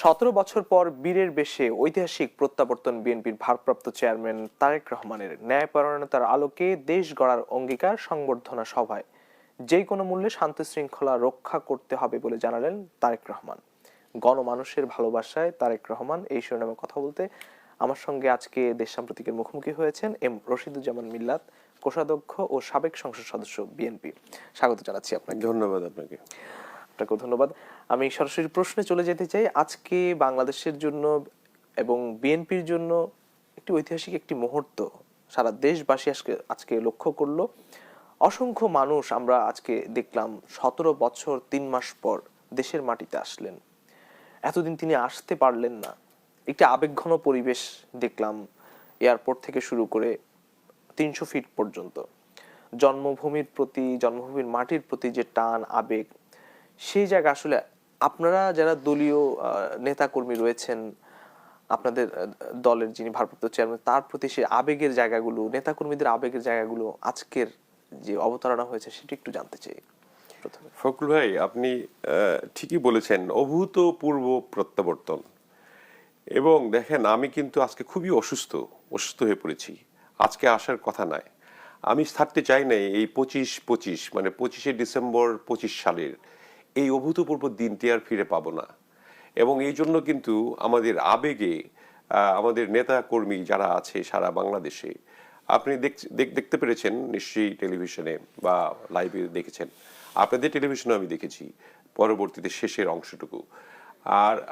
সতেরো বছর পর বীরের বেশে ঐতিহাসিক প্রত্যাবর্তন বিএনপির ভারপ্রাপ্ত চেয়ারম্যান তারেক রহমানের ন্যায়পরায়ণতার আলোকে দেশ গড়ার অঙ্গীকার সংবর্ধনা সভায়। যে কোনো মূল্যে শান্তি শৃঙ্খলা রক্ষা করতে হবে বলে জানালেন তারেক রহমান। গণমানুষের ভালোবাসায় তারেক রহমান এই শিরোনামে কথা বলতে আমার সঙ্গে আজকে দেশ সাম্প্রতিকের মুখোমুখি হয়েছেন এম রশিদুজ্জামান মিল্লাত, কোষাধ্যক্ষ ও সাবেক সংসদ সদস্য বিএনপি। স্বাগত জানাচ্ছি আপনাকে। ধন্যবাদ আপনাকে। আপনাকে ধন্যবাদ। আমি সরাসরি প্রশ্নে চলে যেতে চাই, আজকে বাংলাদেশের জন্য এবং বিএনপির জন্য একটি ঐতিহাসিক একটি মুহূর্ত সারা দেশবাসী আজকে আজকে লক্ষ্য করল। অসংখ্য মানুষ আমরা আজকে দেখলাম, সতেরো বছর তিন মাস পর দেশের মাটিতে আসলেন। এতদিন তিনি আসতে পারলেন না। একটি আবেগঘন পরিবেশ দেখলাম এয়ারপোর্ট থেকে শুরু করে তিনশো ফিট পর্যন্ত। জন্মভূমির প্রতি, জন্মভূমির মাটির প্রতি যে টান, আবেগ সেই জায়গা আসলে আপনারা যারা দলীয় নেতা কর্মী রয়েছেন, আপনাদের দলের যিনি ভারপ্রাপ্ত চেয়ারম্যান তার প্রতি সেই আবেগের জায়গাগুলো নেতা কর্মীদের আবেগের জায়গাগুলো আজকের যে অবতারণা হয়েছে, সেটা একটু জানতে চাই ফখরুল ভাই, আপনি ঠিকই বলেছেন, অভূতপূর্ব প্রত্যাবর্তন। এবং দেখেন, আমি কিন্তু আজকে খুবই অসুস্থ অসুস্থ হয়ে পড়েছি। আজকে আসার কথা নয় আমি থাকতে চাই না এই পঁচিশ পঁচিশ মানে পঁচিশে ডিসেম্বর পঁচিশ সালের এই অভূতপূর্ব দিনটি আর ফিরে পাবো না। এবং এই জন্য কিন্তু আমাদের আবেগে আমাদের নেতা কর্মী যারা আছে সারা বাংলাদেশে, আপনি দেখ- দেখ- দেখতে পেরেছেন নিশ্চয়ই টেলিভিশনে বা লাইভে দেখেছেন। আপনাদের টেলিভিশনে আমি দেখেছি পরবর্তীতে শেষের অংশটুকু। আর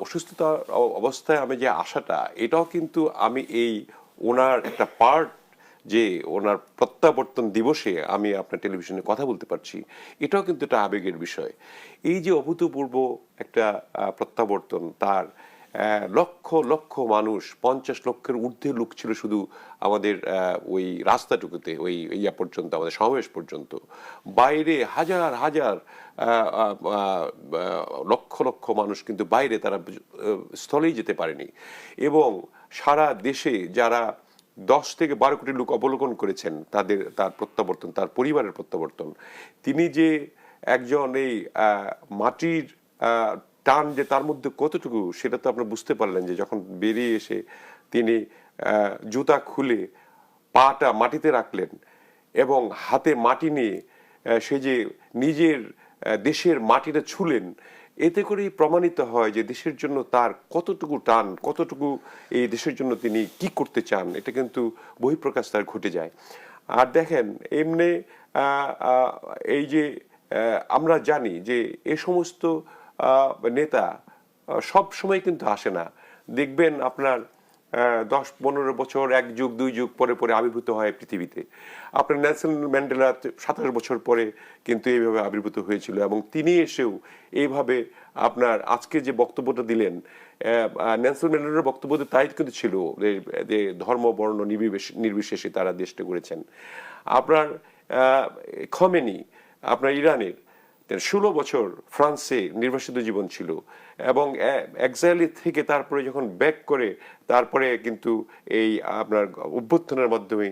অসুস্থতার অবস্থায় আমি যে আশাটা, এটাও কিন্তু আমি এই ওনার একটা পার্ট যে ওনার প্রত্যাবর্তন দিবসে আমি আপনার টেলিভিশনে কথা বলতে পারছি, এটাও কিন্তু একটা আবেগের বিষয়। এই যে অভূতপূর্ব একটা প্রত্যাবর্তন তার লক্ষ লক্ষ মানুষ, পঞ্চাশ লক্ষের ঊর্ধ্বে লোক ছিল শুধু আমাদের ওই রাস্তাটুকুতে, ওই, ইয়া পর্যন্ত, আমাদের সমাবেশ পর্যন্ত। বাইরে হাজার হাজার লক্ষ লক্ষ মানুষ কিন্তু বাইরে তারা স্থলেই যেতে পারেনি। এবং সারা দেশে যারা দশ থেকে বারো কোটি লোক অবলোকন করেছেন, তাদের, তার প্রত্যাবর্তন, তার পরিবারের প্রত্যাবর্তন। তিনি যে একজন এই মাটির টান যে তার মধ্যে কতটুকু, সেটা তো আপনারা বুঝতে পারলেন যে যখন বেরিয়ে এসে তিনি জুতা খুলে পাটা মাটিতে রাখলেন এবং হাতে মাটি নিয়ে সে যে নিজের দেশের মাটিটা ছুলেন এতে করেই প্রমাণিত হয় যে দেশের জন্য তার কতটুকু টান, কতটুকু এই দেশের জন্য তিনি কি করতে চান, এটা কিন্তু বহিঃপ্রকাশ তার ঘটে যায়। আর দেখেন, এমনি এই যে আমরা জানি যে এ সমস্ত নেতা সব সময় কিন্তু আসে না। দেখবেন আপনার দশ পনেরো বছর, এক যুগ, দুই যুগ পরে পরে আবির্ভূত হয় পৃথিবীতে। আপনার নেলসন ম্যান্ডেলা সাতাশ বছর পরে কিন্তু এইভাবে আবির্ভূত হয়েছিল এবং তিনি এসেও এইভাবে আপনার আজকে যে বক্তব্যটা দিলেন নেলসন ম্যান্ডেলার বক্তব্য তাই কিন্তু ছিল যে- ধর্ম, বর্ণ নির্বিশেষে তারা দেশটা করেছেন আপনার খমেনি, আপনার ইরানের ষোলো বছর ফ্রান্সে নির্বাসিত জীবন ছিল এবং এক্সাইলি থেকে তারপরে যখন ব্যাক করে তারপরে কিন্তু এই আপনার অভ্যুত্থানের মাধ্যমে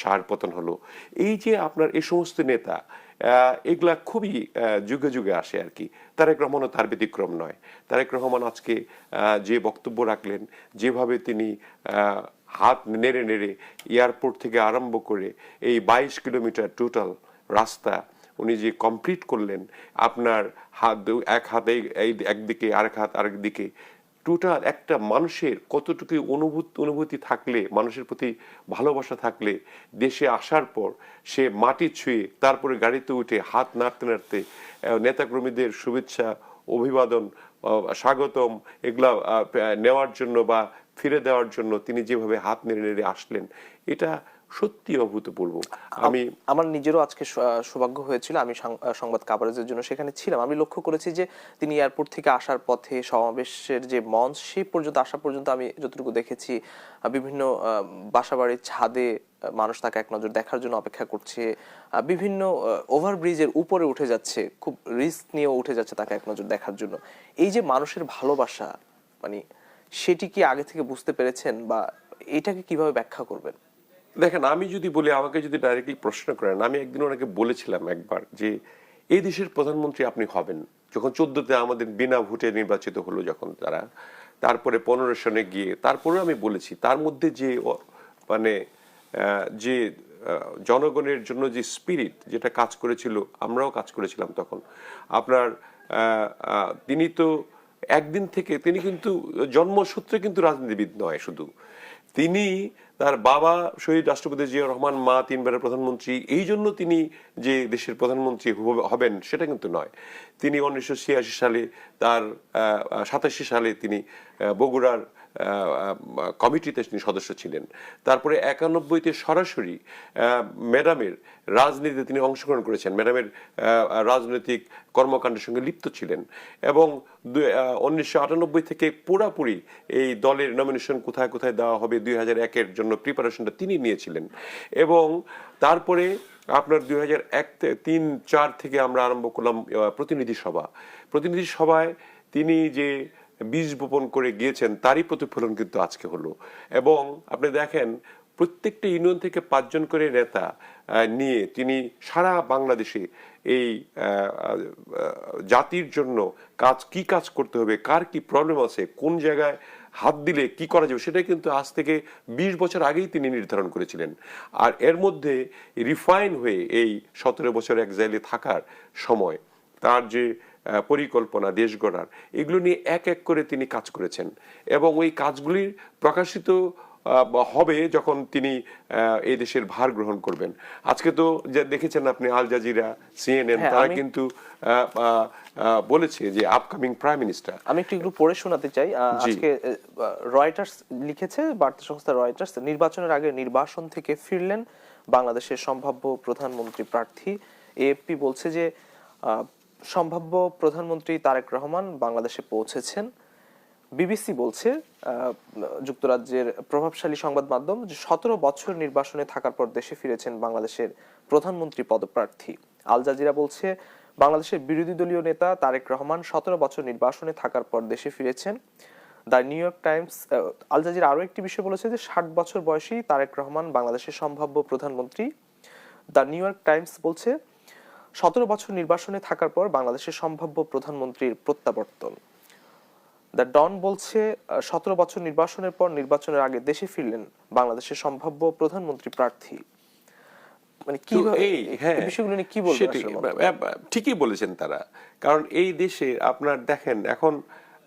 সার পতন হলো। এই যে আপনার এই সমস্ত নেতা এগুলা খুবই যুগে যুগে আসে আর কি। তারেক রহমানও তার ব্যতিক্রম নয়। তারেক রহমান আজকে যে বক্তব্য রাখলেন, যেভাবে তিনি হাত নেড়ে নেড়ে এয়ারপোর্ট থেকে আরম্ভ করে এই বাইশ কিলোমিটার টোটাল রাস্তা উনি যে কমপ্লিট করলেন, আপনার হাত এক হাতে, এই একদিকে, আরেক হাত আরেক দিকে টোটাল একটা মানুষের কতটুকু অনুভূতি অনুভূতি থাকলে, মানুষের প্রতি ভালোবাসা থাকলে, দেশে আসার পর সে মাটি ছুঁয়ে তারপরে গাড়িতে উঠে হাত নাড়তে নাড়তে নেতাকর্মীদের শুভেচ্ছা, অভিবাদন স্বাগতম, এগুলা নেওয়ার জন্য বা ফিরে দেওয়ার জন্য তিনি যেভাবে হাত নেড়ে নেড়ে আসলেন, এটা সত্যি অভূতপূর্ব। আমি আমার নিজেরও আজকে সৌভাগ্য হয়েছিল। আমি সংবাদ কাভারেজের জন্য সেখানে ছিলাম। আমি লক্ষ্য করেছি যে তিনি এয়ারপোর্ট থেকে আসার পথে সমাবেশের যে মঞ্চ সেই পর্যন্ত আসা পর্যন্ত আমি যতটুকু দেখেছি বিভিন্ন বাসাবাড়ির ছাদে মানুষ তাকে এক নজর দেখার জন্য অপেক্ষা করছে বিভিন্ন ওভারব্রিজের উপরে উঠে যাচ্ছে খুব রিস্ক নিয়ে উঠে যাচ্ছে তাকে এক নজর দেখার জন্য। এই যে মানুষের ভালোবাসা মানে সেটি কি আগে থেকে বুঝতে পেরেছেন বা এটাকে কীভাবে ব্যাখ্যা করবেন? দেখেন, আমি যদি বলি, আমাকে যদি ডাইরেক্টলি প্রশ্ন করেন, আমি একদিন ওনাকে বলেছিলাম একবার যে, এই দেশের প্রধানমন্ত্রী আপনি হবেন। যখন চোদ্দতে আমাদের বিনা ভোটে নির্বাচিত হলো যখন তারা, তারপরে পনেরো সনে গিয়ে তারপরে আমি বলেছি, তার মধ্যে যে মানে যে জনগণের জন্য যে স্পিরিট যেটা কাজ করেছিল, আমরাও কাজ করেছিলাম তখন। আপনার তিনি তো একদিন থেকে, তিনি কিন্তু জন্মসূত্রে কিন্তু রাজনীতিবিদ নয় শুধু। তিনি তার বাবা শহীদ রাষ্ট্রপতি জিয়া রহমান, মা তিনবারের প্রধানমন্ত্রী, এই জন্য তিনি যে দেশের প্রধানমন্ত্রী হব- হবেন সেটা কিন্তু নয়। তিনি উনিশশো ছিয়াশি সালে তার সাতাশি সালে তিনি বগুড়ার কমিটিতে তিনি সদস্য ছিলেন। তারপরে একানব্বইতে সরাসরি ম্যাডামের রাজনীতিতে তিনি অংশগ্রহণ করেছেন। ম্যাডামের রাজনৈতিক কর্মকাণ্ডের সঙ্গে লিপ্ত ছিলেন এবং উনিশশো আটানব্বই থেকে পুরাপুরি এই দলের নমিনেশন কোথায় কোথায় দেওয়া হবে দুই হাজার একের জন্য প্রিপারেশনটা তিনি নিয়েছিলেন। এবং তারপরে আপনার দুই হাজার এক তিন, চার থেকে আমরা আরম্ভ করলাম প্রতিনিধি সভা। প্রতিনিধি সভায় তিনি যে বীজ বপন করে গিয়েছেন, তারই প্রতিফলন কিন্তু আজকে হলো। এবং আপনি দেখেন, প্রত্যেকটা ইউনিয়ন থেকে পাঁচজন করে নেতা নিয়ে তিনি সারা বাংলাদেশে এই জাতির জন্য কাজ, কি কাজ করতে হবে, কার কি প্রবলেম আছে, কোন জায়গায় হাত দিলে কি করা যাবে সেটা কিন্তু আজ থেকে বিশ বছর আগেই তিনি নির্ধারণ করেছিলেন। আর এর মধ্যে রিফাইন হয়ে এই সতেরো বছর একজাইলে থাকার সময়, তার যে পরিকল্পনা দেশ গড়ার। এগুলো নিয়ে এক এক করে তিনি কাজ করেছেন। এবং ওই কাজগুলির প্রকাশিত হবে যখন তিনি এই দেশের ভার গ্রহণ করবেন। আজকে তো যে দেখেছেন আপনি আল জাজিরা সিএনএন হ্যাঁ, তারা কিন্তু বলেছে যে আপকামিং প্রাইম মিনিস্টার আমি একটু এগুলো পড়ে শোনাতে চাই। আজকে রয়টার্স লিখেছে বার্তা সংস্থা রয়টার্স নির্বাচনের আগে নির্বাসন থেকে ফিরলেন বাংলাদেশের সম্ভাব্য প্রধানমন্ত্রী প্রার্থী। এএফপি বলছে যে সম্ভাব্য প্রধানমন্ত্রী তারেক রহমান বাংলাদেশে পৌঁছেছেন। বিবিসি বলছে যুক্তরাজ্যের প্রভাবশালী সংবাদ মাধ্যম যে সতেরো বছর নির্বাসনে থাকার পর দেশে ফিরেছেন বাংলাদেশের প্রধানমন্ত্রী পদপ্রার্থী। আল জাজিরা বলছে, বাংলাদেশের বিরোধী দলীয় নেতা তারেক রহমান সতেরো বছর নির্বাসনে থাকার পর দেশে ফিরেছেন। The New York Times Al Jazeera আরও একটি বিষয় বলেছে যে ষাট বছর বয়সী তারেক রহমান বাংলাদেশের সম্ভাব্য প্রধানমন্ত্রী। দ্য নিউ ইয়র্ক টাইমস বলছে সতেরো বছর নির্বাসনে থাকার পর বাংলাদেশের সম্ভাব্য প্রধানমন্ত্রীর প্রত্যাবর্তন। দ্য ডন বলছে সতেরো বছর নির্বাসনের পর নির্বাচনের আগে দেশে ফিরলেন বাংলাদেশের সম্ভাব্য প্রধানমন্ত্রী প্রার্থী। মানে কি এই হ্যাঁ বিষয়গুলো নিয়ে কি বলবেন ঠিকই বলেছেন তারা। কারণ এই দেশে আপনার দেখেন এখন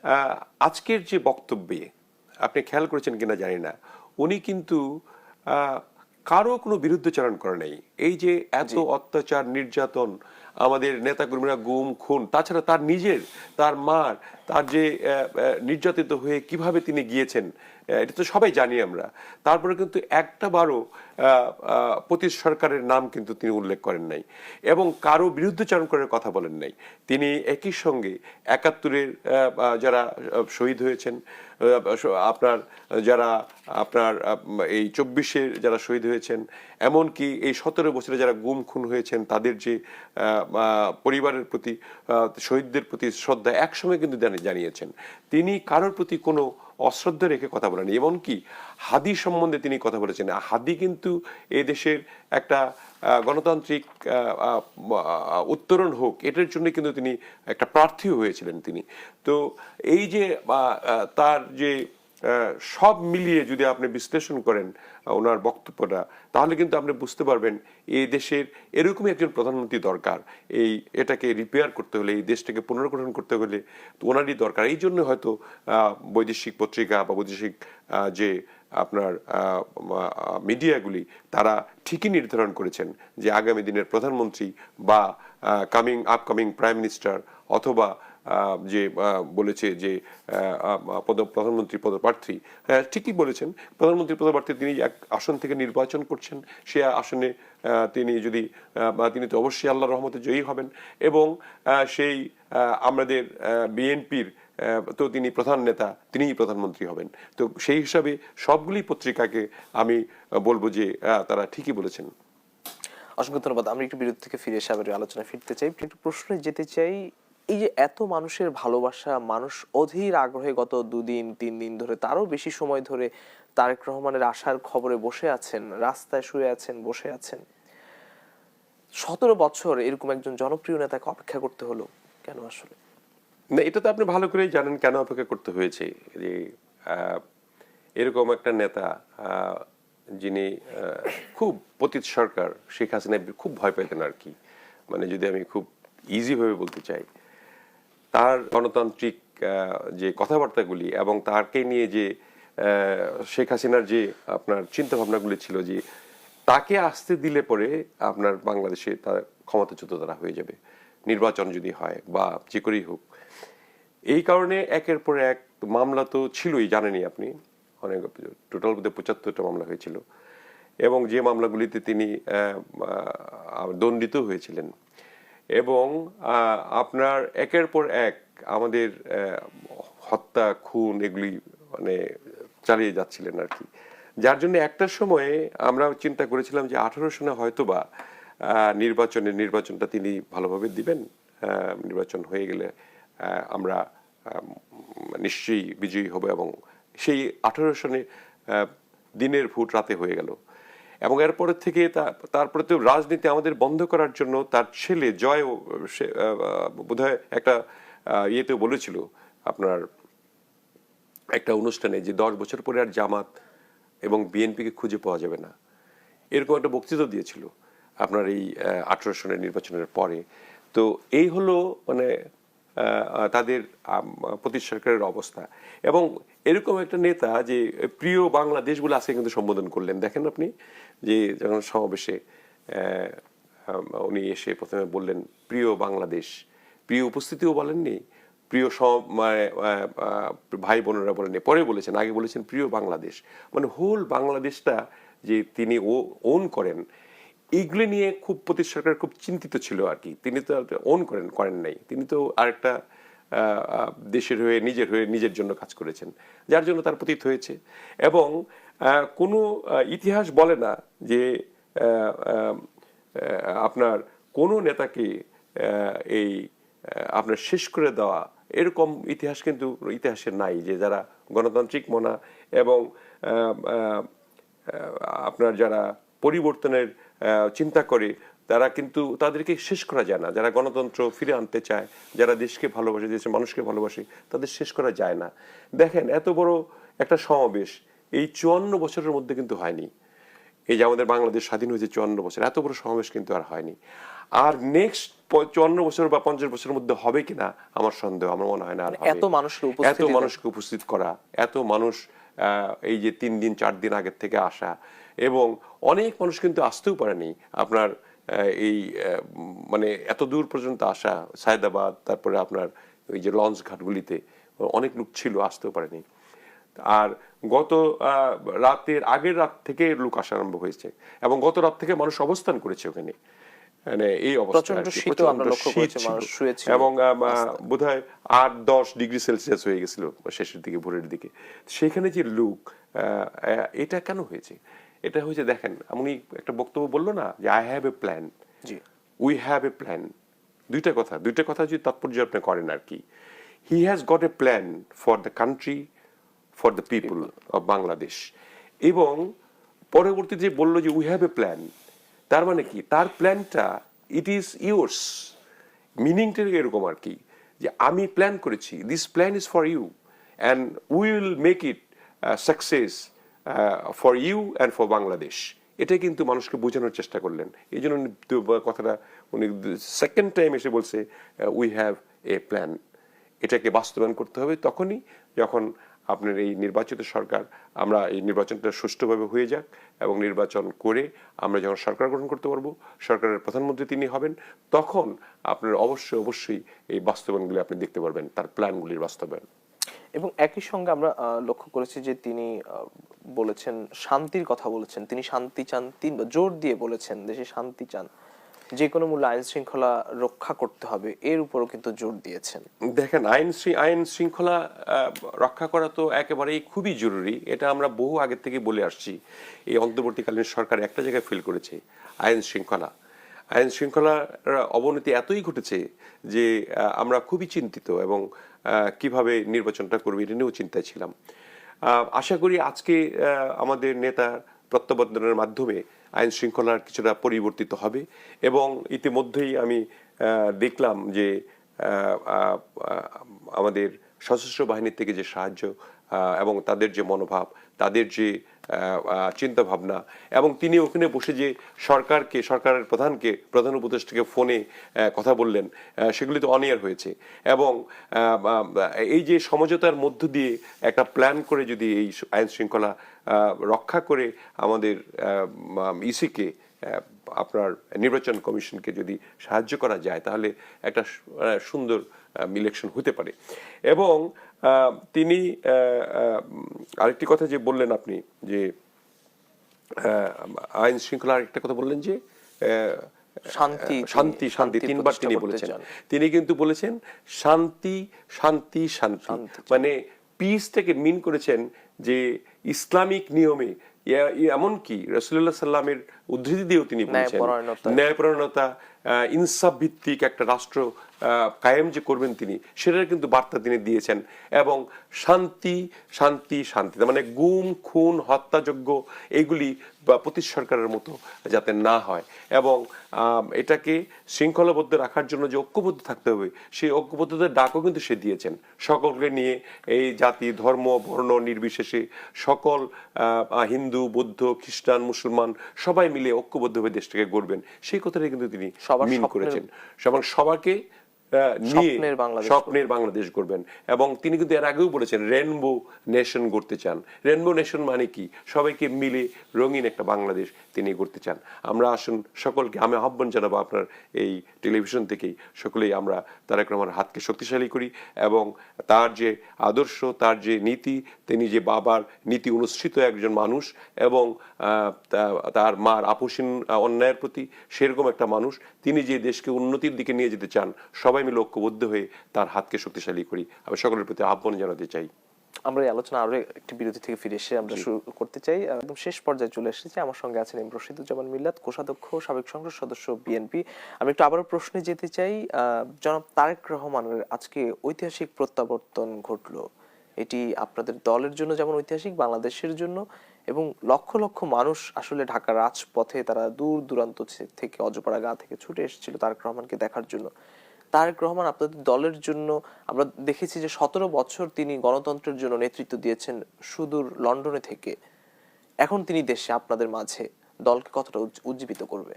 আহ, আজকের যে বক্তব্যে আপনি খেয়াল করেছেন কিনা জানি না উনি কিন্তু আহ, কারও কোনো বিরুদ্ধচারণ করে নাই। এই যে এত অত্যাচার নির্যাতন আমাদের নেতাকর্মীরা গুম খুন তাছাড়া তার নিজের তার মার তার যে নির্যাতিত হয়ে কীভাবে তিনি গিয়েছেন এটা তো সবাই জানি আমরা। তারপরে কিন্তু একটা বারও প্রতি সরকারের নাম কিন্তু তিনি উল্লেখ করেন নাই এবং কারও বিরুদ্ধচারণ করার কথা বলেন নাই। তিনি একই সঙ্গে একাত্তরের যারা শহীদ হয়েছেন আপনার, যারা আপনার, এই চব্বিশের যারা শহীদ হয়েছেন, এমনকি এই সতেরো বছরে যারা গুম খুন হয়েছেন, তাদের যে পরিবারের প্রতি শহীদদের প্রতি শ্রদ্ধা একসঙ্গে কিন্তু জানিয়েছেন। তিনি কারোর প্রতি কোনো অশ্রদ্ধা রেখে কথা বলেন এমনকি হাদি সম্বন্ধে তিনি কথা বলেছেন। হাদি কিন্তু এই দেশের একটা গণতান্ত্রিক উত্তরণ হোক, এটার জন্য কিন্তু তিনি একটা প্রার্থী হয়েছিলেন তিনি। তো এই যে তার যে সব মিলিয়ে যদি আপনি বিশ্লেষণ করেন ওনার বক্তব্যটা, তাহলে কিন্তু আপনি বুঝতে পারবেন এই দেশের এরকমই একজন প্রধানমন্ত্রী দরকার। এই এটাকে রিপেয়ার করতে হলে, এই দেশটাকে পুনর্গঠন করতে হলে তো ওনারই দরকার। এই জন্য হয়তো বৈদেশিক পত্রিকা বা বৈদেশিক যে আপনার মিডিয়াগুলি তারা ঠিকই নির্ধারণ করেছেন যে আগামী দিনের প্রধানমন্ত্রী বা কামিং আপকামিং প্রাইম মিনিস্টার অথবা যে বলেছে যে পদ, প্রধানমন্ত্রী পদপ্রার্থী হ্যাঁ ঠিকই বলেছেন। প্রধানমন্ত্রী পদপ্রার্থী তিনি এক আসন থেকে নির্বাচন করছেন। সে আসনে তিনি যদি তিনি তো অবশ্যই আল্লাহ রহমতে জয়ী হবেন এবং সেই আমাদের বিএনপির তো তিনি প্রধান নেতা, তিনিই প্রধানমন্ত্রী হবেন। তো সেই হিসাবে সবগুলি পত্রিকাকে আমি বলব যে তারা ঠিকই বলেছেন। অসংখ্য ধন্যবাদ। আমি একটু বিরতি থেকে ফিরে এসে আবার আলোচনা ফিরতে চাই। একটু প্রশ্নে যেতে চাই, এই যে এত মানুষের ভালোবাসা, মানুষ অধীর আগ্রহে গত দুদিন, তিন দিন ধরে তারও বেশি সময় ধরে তারেক রহমানের আসার খবরে বসে আছেন, রাস্তায় শুয়ে আছেন, বসে আছেন। সতেরো বছর এরকম একজন জনপ্রিয় নেতাকে অপেক্ষা করতে হলো কেন আসলে? না, এটা তো আপনি ভালো করেই জানেন কেন অপেক্ষা করতে হয়েছে। যে এরকম একটা নেতা যিনি খুব পতিত সরকার, শেখ হাসিনা খুব ভয় পেতেন আর কি। মানে যদি আমি খুব ইজি ভাবে বলতে চাই, তার গণতান্ত্রিক যে কথাবার্তাগুলি এবং তাকে নিয়ে যে শেখ হাসিনার যে আপনার চিন্তা ভাবনাগুলি ছিল যে, তাকে আসতে দিলে পরে আপনার বাংলাদেশে তার ক্ষমতাচ্যুত তারা হয়ে যাবে। নির্বাচন যদি হয় বা যে করেই হোক। এই কারণে একের পর এক মামলা তো ছিলই, জানেনই আপনি। অনেক টোটাল বোধহয় পঁচাত্তরটা মামলা হয়েছিল। এবং যে মামলাগুলিতে তিনি দণ্ডিত হয়েছিলেন। এবং আপনার একের পর এক আমাদের হত্যা, খুন এগুলি মানে চালিয়ে যাচ্ছিলেন আর কি। যার জন্য একটা সময়ে আমরা চিন্তা করেছিলাম যে আঠারো সনে হয়তোবা নির্বাচনে নির্বাচনটা তিনি ভালোভাবে দিবেন। নির্বাচন হয়ে গেলে আমরা নিশ্চয়ই বিজয়ী হব এবং সেই আঠারো সনে দিনের ভোট রাতে হয়ে গেল। এবং এরপরে থেকে তারপরে তো রাজনীতি আমাদের বন্ধ করার জন্য তার ছেলে জয় সে বোধ হয় একটা ইয়েতে বলেছিল আপনার একটা অনুষ্ঠানে যে দশ বছর পরে আর জামাত এবং বিএনপিকে খুঁজে পাওয়া যাবে না। এরকম একটা বক্তৃতা দিয়েছিল। আপনার এই আঠারো সনের নির্বাচনের পরে। তো এই হলো মানে তাদের প্রতি সরকারের অবস্থা। এবং এরকম একটা নেতা যে প্রিয় বাংলাদেশগুলো বলে আজকে কিন্তু সম্বোধন করলেন। দেখেন আপনি যে যখন সমাবেশে উনি এসে প্রথমে বললেন প্রিয় বাংলাদেশ। প্রিয় উপস্থিতিও বলেননি প্রিয় সব মানে, ভাই বোনেরা বলেননি। পরে বলেছেন আগে বলেছেন প্রিয় বাংলাদেশ। মানে হোল বাংলাদেশটা যে তিনি ও ওন করেন এইগুলি নিয়ে খুব প্রতি সরকার খুব চিন্তিত ছিল আর কি। তিনি তো ওন করেন করেন নাই। তিনি তো আরেকটা দেশের হয়ে, নিজের হয়ে, নিজের জন্য কাজ করেছেন। যার জন্য তার পতিত হয়েছে। এবং কোনো ইতিহাস বলে না যে আপনার কোনো নেতাকে এই আপনার শেষ করে দেওয়া এরকম ইতিহাস কিন্তু ইতিহাসে নাই যে যারা গণতান্ত্রিক মনা এবং আপনার যারা পরিবর্তনের চিন্তা করে তারা কিন্তু তাদেরকে শেষ করা যায় না। যারা গণতন্ত্র ফিরে আনতে চায় যারা দেশকে ভালোবাসে দেশের মানুষকে ভালোবাসে তাদের শেষ করা যায় না। দেখেন এত বড় একটা সমাবেশ এই চুয়ান্ন বছরের মধ্যে কিন্তু হয়নি। এই যে আমাদের বাংলাদেশ স্বাধীন হয়েছে চুয়ান্ন বছর এত বড় সমাবেশ কিন্তু আর হয়নি। আর নেক্সট চুয়ান্ন বছর বা পঞ্চাশ বছরের মধ্যে হবে কিনা আমার সন্দেহ আমার মনে হয় না আর এত মানুষের এত মানুষকে উপস্থিত করা এত মানুষ এই যে তিন দিন, চার দিন আগের থেকে আসা। এবং অনেক মানুষ কিন্তু আসতেও পারেনি আপনার এই মানে এত দূর পর্যন্ত আসা, সায়দাবাদ, তারপরে আপনার ওই যে লঞ্চ ঘাটগুলিতে অনেক লোক ছিল, আসতেও পারেনি। আর গত রাতের, আগের রাত থেকে লোক আসা আরম্ভ হয়েছে এবং গত রাত থেকে মানুষ অবস্থান করেছে ওখানে। মানে এই অবস্থা এবং বোধ হয় আট দশ ডিগ্রি সেলসিয়াস হয়ে গেছিল শেষের দিকে ভোরের দিকে। সেখানে যে লুক এটা কেন হয়েছে? এটা হয়েছে দেখেন উনি একটা বক্তব্য বলল না যে I have a plan we have a plan দুইটা কথা দুইটা কথা যদি তাৎপর্য আপনি করেন আর কি। He has got a plan for the country for the people of Bangladesh এবং পরবর্তীতে যে বলল যে উই হ্যাভ এ প্ল্যান তার মানে কি? তার প্ল্যানটা ইট ইজ ইয়োর্স মিনিংটা এরকম আর কি, যে আমি প্ল্যান করেছি this plan is for you and will make it success for you and for Bangladesh এটা কিন্তু মানুষকে বোঝানোর চেষ্টা করলেন। এই জন্য কথাটা, উনি সেকেন্ড টাইম এসে বলছে উই হ্যাভ এ প্ল্যান এটাকে বাস্তবায়ন করতে হবে তখনই যখন আপনার এই নির্বাচিত সরকার, আমরা এই নির্বাচনটা সুষ্ঠুভাবে হয়ে যাক এবং নির্বাচন করে আমরা যখন সরকার গঠন করতে পারব, সরকারের প্রধানমন্ত্রী তিনি হবেন, তখন আপনার অবশ্যই অবশ্যই এই বাস্তবায়নগুলি আপনি দেখতে পারবেন, তার প্ল্যানগুলির বাস্তবায়ন। এবং একই সঙ্গে আমরা লক্ষ্য করেছি যে তিনি বলেছেন শান্তির কথা বলেছেন, তিনি শান্তি চান, তিন জোর দিয়ে বলেছেন দেশে শান্তি চান। যে কোনো মূল্যে আইন শৃঙ্খলা রক্ষা করতে হবে, এর উপরও কিন্তু জোর দিয়েছেন। দেখেন, আইন আইন শৃঙ্খলা রক্ষা করা তো একেবারেই খুবই জরুরি, এটা আমরা বহু আগে থেকে বলে আসছি। এই অন্তর্বর্তীকালীন সরকার একটা জায়গায় ফিল করেছে, আইন শৃঙ্খলা। আইন শৃঙ্খলার অবনতি এতই ঘটেছে যে আমরা খুবই চিন্তিত এবং কীভাবে নির্বাচনটা করবে এটা নিয়েও চিন্তায় ছিলাম। আশা করি আজকে আমাদের নেতা প্রত্যাবর্তনের মাধ্যমে আইন শৃঙ্খলার কিছুটা পরিবর্তিত হবে এবং ইতিমধ্যেই আমি দেখলাম যে আমাদের সশস্ত্র বাহিনীর থেকে যে সাহায্য এবং তাদের যে মনোভাব, তাদের যে চিন্তা ভাবনা এবং তিনি ওখানে বসে যে সরকারকে, সরকারের প্রধানকে, প্রধান উপদেষ্টাকে ফোনে কথা বললেন সেগুলি তো অনিয়ার হয়েছে এবং এই যে সমঝোতার মধ্য দিয়ে একটা প্ল্যান করে যদি এই আইন শৃঙ্খলা রক্ষা করে আমাদের ইসিকে আপনার নির্বাচন কমিশনকে যদি সাহায্য করা যায় তাহলে একটা সুন্দর ইলেকশন হতে পারে। এবং তিনি আরেকটি কথা যে বললেন আপনি যে আহ, আইন শৃঙ্খলা আরেকটা কথা বললেন যে আহ, শান্তি শান্তি শান্তি শান্তি তিনবার তিনি বলেছেন। তিনি কিন্তু বলেছেন শান্তি শান্তি শান্তি। মানে পিসটাকে মিন করেছেন যে ইসলামিক নিয়মে এমনকি রসুল্লাহ সাল্লামের উদ্ধৃতি দিয়েও তিনি বলেছেন ন্যায়পরায়ণতা। ইনসাফ ভিত্তিক একটা রাষ্ট্র আহ, কায়েম যে করবেন তিনি সেটার কিন্তু বার্তা তিনি দিয়েছেন এবং শান্তি শান্তি শান্তি মানে গুম খুন হত্যাযোগ্য এগুলি বা প্রতি সরকারের মতো যাতে না হয়। এবং এটাকে শৃঙ্খলাবদ্ধ রাখার জন্য যে ঐক্যবদ্ধ থাকতে হবে সেই ঐক্যবদ্ধতার ডাকও কিন্তু সে দিয়েছেন। সকলকে নিয়ে এই জাতি ধর্ম বর্ণ নির্বিশেষে সকল হিন্দু বৌদ্ধ খ্রিস্টান মুসলমান সবাই মিলে ঐক্যবদ্ধভাবে দেশটাকে গড়বেন। সেই কথাটাই কিন্তু তিনি মিন করেছেন। এবং সবাইকে নিয়ে স্বপ্নের বাংলাদেশ গড়বেন এবং তিনি কিন্তু এর আগেও বলেছেন রেনবো নেশন গড়তে চান। রেনবো নেশন মানে কি? সবাইকে মিলে রঙিন একটা বাংলাদেশ তিনি গড়তে চান। আমরা আসুন সকলকে আমি আহ্বান জানাব আপনার এই টেলিভিশন থেকেই সকলেই আমরা তারেক রহমানের হাতকে শক্তিশালী করি এবং তার যে আদর্শ তার যে নীতি তিনি যে বাবার নীতি অনুষ্ঠিত একজন মানুষ এবং তার মার আহ, অন্যায়ের প্রতি সেরকম একটা মানুষ তিনি যে দেশকে উন্নতির দিকে নিয়ে যেতে চান সবাই মিলে ঐক্যবদ্ধ হয়ে তার হাতকে শক্তিশালী করি। আমি সকলের প্রতি আহ্বান জানাতে চাই। আমরা এই আলোচনা আরও একটি বিরতি থেকে ফিরে এসে আমরা শুরু করতে চাই। একদম শেষ পর্যায়ে চলে এসেছি। আমার সঙ্গে আছেন এম রশিদুজ্জামান মিল্লাত কোষাধ্যক্ষ সাবেক সংসদ সদস্য বিএনপি। আমি একটু আবারও প্রশ্নে যেতে চাই জনাব তারেক রহমানের আজকে ঐতিহাসিক প্রত্যাবর্তন ঘটলো। এটি আপনাদের দলের জন্য যেমন ঐতিহাসিক বাংলাদেশের জন্য এবং লক্ষ লক্ষ মানুষ আসলে ঢাকা রাজপথে তারা দূর দূরান্ত থেকে অজপাড়া গা থেকে ছুটে এসেছিল তারেক রহমানকে দেখার জন্য। তারেক রহমান আপনাদের দলের জন্য আমরা দেখেছি যে সতেরো বছর তিনি গণতন্ত্রের জন্য নেতৃত্ব দিয়েছেন সুদূর লন্ডনে থেকে। এখন তিনি দেশে, আপনাদের মাঝে। দলকে কতটা উজ্জীবিত করবে?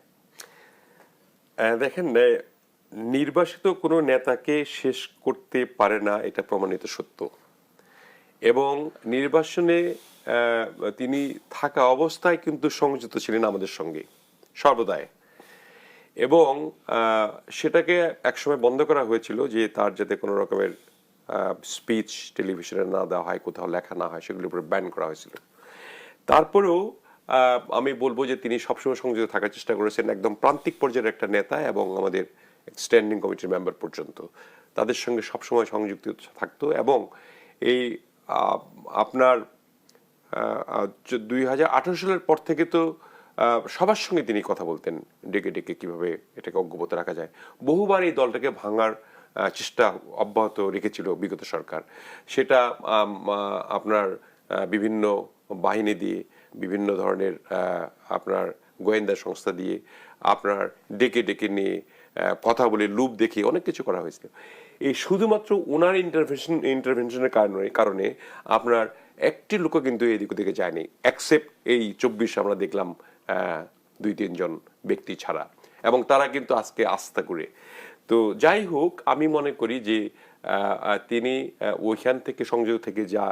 দেখেন নির্বাসিত কোনো নেতাকে শেষ করতে পারে না, এটা প্রমাণিত সত্য। এবং নির্বাসনে তিনি থাকা অবস্থায় কিন্তু সংযুক্ত ছিলেন আমাদের সঙ্গে। সর্বদাই। এবং সেটাকে একসময় বন্ধ করা হয়েছিল যে তার যাতে কোনো রকমের স্পিচ টেলিভিশনে না দেওয়া হয়, কোথাও লেখা না হয়, সেগুলির উপরে ব্যান করা হয়েছিল। তারপরেও আমি বলব যে তিনি সবসময় সংযুক্ত থাকার চেষ্টা করেছেন একদম প্রান্তিক পর্যায়ের একটা নেতা এবং আমাদের স্ট্যান্ডিং কমিটির মেম্বার পর্যন্ত। তাদের সঙ্গে সবসময় সংযুক্ত থাকতো এবং এই আপনার দুই হাজার আঠারো সালের পর থেকে তো সবার সঙ্গে তিনি কথা বলতেন, ডেকে ডেকে কীভাবে এটাকে অজ্ঞবত রাখা যায়। বহুবার এই দলটাকে ভাঙার চেষ্টা অব্যাহত রেখেছিল বিগত সরকার। সেটা আপনার বিভিন্ন বাহিনী দিয়ে, বিভিন্ন ধরনের আপনার গোয়েন্দা সংস্থা দিয়ে, আপনার ডেকে ডেকে নিয়ে কথা বলে লুপ দেখে অনেক কিছু করা হয়েছিল। এই শুধুমাত্র ওনার ইন্টারভেনশন ইন্টারভেনশনের কারণে কারণে আপনার একটি লোকও কিন্তু এদিক ওদিকে যায়নি অ্যাকসেপ্ট এই চব্বিশ আমরা দেখলাম দুই তিনজন ব্যক্তি ছাড়া। এবং তারা কিন্তু আজকে আস্থা করে। তো যাই হোক, আমি মনে করি যে তিনি ওইখান থেকে সংযোগ থেকে যা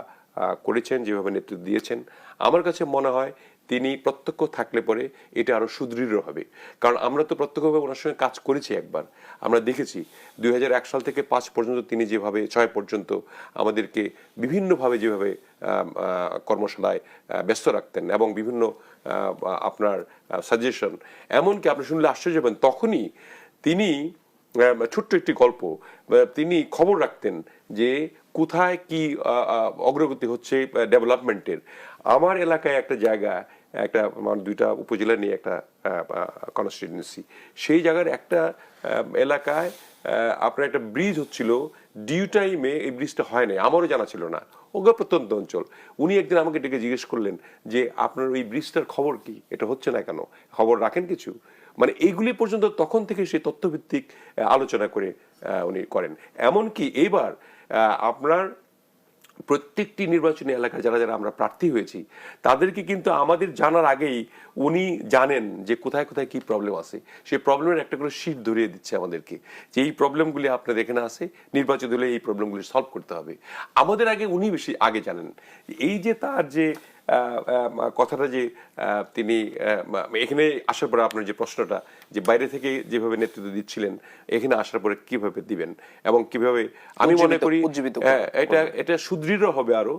করেছেন, যেভাবে নেতৃত্ব দিয়েছেন, আমার কাছে মনে হয় তিনি প্রত্যক্ষ থাকলে পরে এটা আরও সুদৃঢ় হবে। কারণ আমরা তো প্রত্যক্ষভাবে ওনার সঙ্গে কাজ করেছি একবার। আমরা দেখেছি, দুই হাজার এক সাল থেকে পাঁচ পর্যন্ত তিনি যেভাবে, ছয় পর্যন্ত আমাদেরকে বিভিন্নভাবে যেভাবে কর্মশালায় ব্যস্ত রাখতেন এবং বিভিন্ন আপনার সাজেশন এমনকি আপনি শুনলে আশ্চর্য হবেন, তখনই তিনি ছোট্ট একটি গল্প তিনি খবর রাখতেন যে কোথায় কি অগ্রগতি হচ্ছে ডেভেলপমেন্টের আমার এলাকায় একটা জায়গা, একটা, আমার দুইটা উপজেলা নিয়ে একটা কনস্টিটিউন্সি সেই জায়গার একটা এলাকায় আপনার একটা ব্রিজ হচ্ছিল ডিউ টাইমে এই ব্রিজটা হয় নাই, আমারও জানা ছিল না ওগা প্রত্যন্ত অঞ্চল। উনি একদিন আমাকে ডেকে জিজ্ঞেস করলেন যে, আপনার ওই ব্রিজটার খবর কি? এটা হচ্ছে না কেন? খবর রাখেন কিছু? মানে এইগুলি পর্যন্ত তখন থেকে সেই তথ্যভিত্তিক আলোচনা করে উনি করেন। এমনকি এইবার আহ, আপনার প্রত্যেকটি নির্বাচনী এলাকায় যারা যারা আমরা প্রার্থী হয়েছি তাদেরকে কিন্তু আমাদের জানার আগেই উনি জানেন যে কোথায় কোথায় কি প্রবলেম আছে। সেই প্রবলেমের একটা করে শীট ধরিয়ে দিচ্ছে আমাদেরকে যে এই প্রবলেমগুলি আপনাদের এখানে আছে নির্বাচিত হলে এই প্রবলেমগুলি সলভ করতে হবে। আমাদের আগে উনি বেশি আগে জানেন। এই যে তার যে কথাটা যে তিনি এখানে আসার পরে আপনার যে প্রশ্নটা যে বাইরে থেকে যেভাবে নেতৃত্ব দিচ্ছিলেন এখানে আসার পরে কীভাবে দিবেন? এবং কীভাবে আমি মনে করি হ্যাঁ, এটা এটা সুদৃঢ় হবে আরও।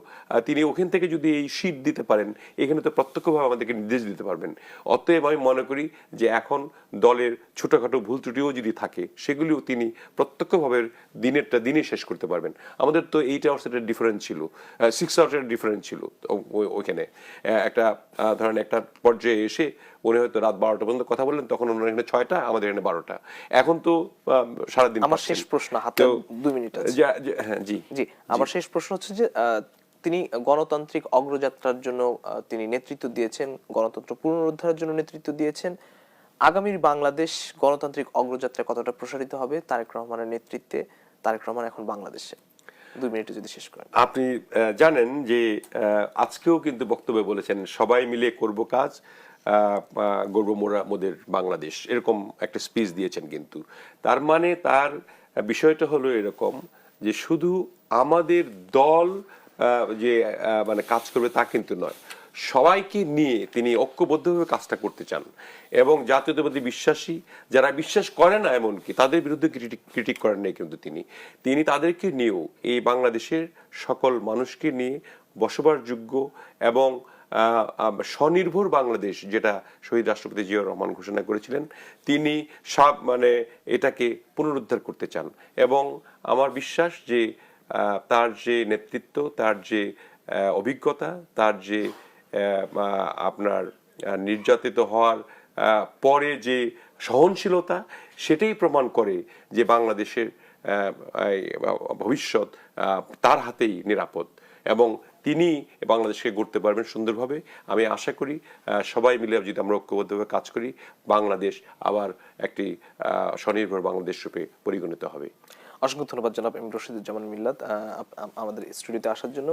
তিনি ওখান থেকে যদি এই শীট দিতে পারেন এখানে তো প্রত্যক্ষভাবে আমাদেরকে নির্দেশ দিতে পারবেন। অতএব আমি মনে করি যে এখন দলের ছোটখাটো ভুল ত্রুটিও যদি থাকে সেগুলিও তিনি প্রত্যক্ষভাবে দিনেরটা দিনে শেষ করতে পারবেন। আমাদের তো এইট আওয়ার্সের ডিফারেন্স ছিল। সিক্স আওয়ার্সের ডিফারেন্স ছিল ওইখানে। আহ, একটা ধরেন একটা পর্যায়ে এসে উনি হয়তো রাত বারোটা পর্যন্ত কথা বললেন তখন ওনার এখানে ছয়টা আমাদের এখানে বারোটা। এখন তো সারাদিন আমার শেষ প্রশ্ন, হাতে দুই মিনিট হ্যাঁ জি। জি আমার শেষ প্রশ্ন হচ্ছে যে তিনি গণতান্ত্রিক অগ্রযাত্রার জন্য তিনি নেতৃত্ব দিয়েছেন গণতন্ত্র পুনরুদ্ধারের জন্য নেতৃত্ব দিয়েছেন। আগামীর বাংলাদেশ গণতান্ত্রিক অগ্রযাত্রা কতটা প্রসারিত হবে তারেক রহমানের নেতৃত্বে তারেক রহমান এখন বাংলাদেশে। দুই মিনিটে যদি শেষ করেন। আপনি জানেন যে আজকেও কিন্তু বক্তব্যে বলেছেন, সবাই মিলে করব কাজ গর্ব মোদের বাংলাদেশ। এরকম একটা স্পিচ দিয়েছেন কিন্তু। তার মানে তার বিষয়টা হলো এরকম যে, শুধু আমাদের দল যে মানে কাজ করবে তা কিন্তু নয়। সবাইকে নিয়ে তিনি ঐক্যবদ্ধভাবে কাজটা করতে চান। এবং জাতীয়তাবাদী বিশ্বাসী যারা বিশ্বাস করে না এমনকি তাদের বিরুদ্ধে ক্রিটিক ক্রিটিক করেন নাই কিন্তু তিনি। তিনি তাদেরকে নিয়েও এই বাংলাদেশের সকল মানুষকে নিয়ে বসবাসযোগ্য এবং স্বনির্ভর বাংলাদেশ যেটা শহীদ রাষ্ট্রপতি জিয়াউর রহমান ঘোষণা করেছিলেন, তিনি সব মানে এটাকে পুনরুদ্ধার করতে চান। এবং আমার বিশ্বাস যে তার যে নেতৃত্ব, তার যে অভিজ্ঞতা, তার যে আপনার নির্যাতিত হওয়ার পরে যে সহনশীলতা, সেটাই প্রমাণ করে যে বাংলাদেশের ভবিষ্যৎ তার হাতেই নিরাপদ। এবং তিনি বাংলাদেশকে গড়তে পারবেন সুন্দরভাবে। আমি আশা করি সবাই মিলে যদি আমরা ঐক্যবদ্ধভাবে কাজ করি, বাংলাদেশ আবার একটি স্বনির্ভর বাংলাদেশ রূপে পরিগণিত হবে। অসংখ্য ধন্যবাদ জনাব এম রশিদুজ্জামান মিল্লাত আমাদের স্টুডিওতে আসার জন্য।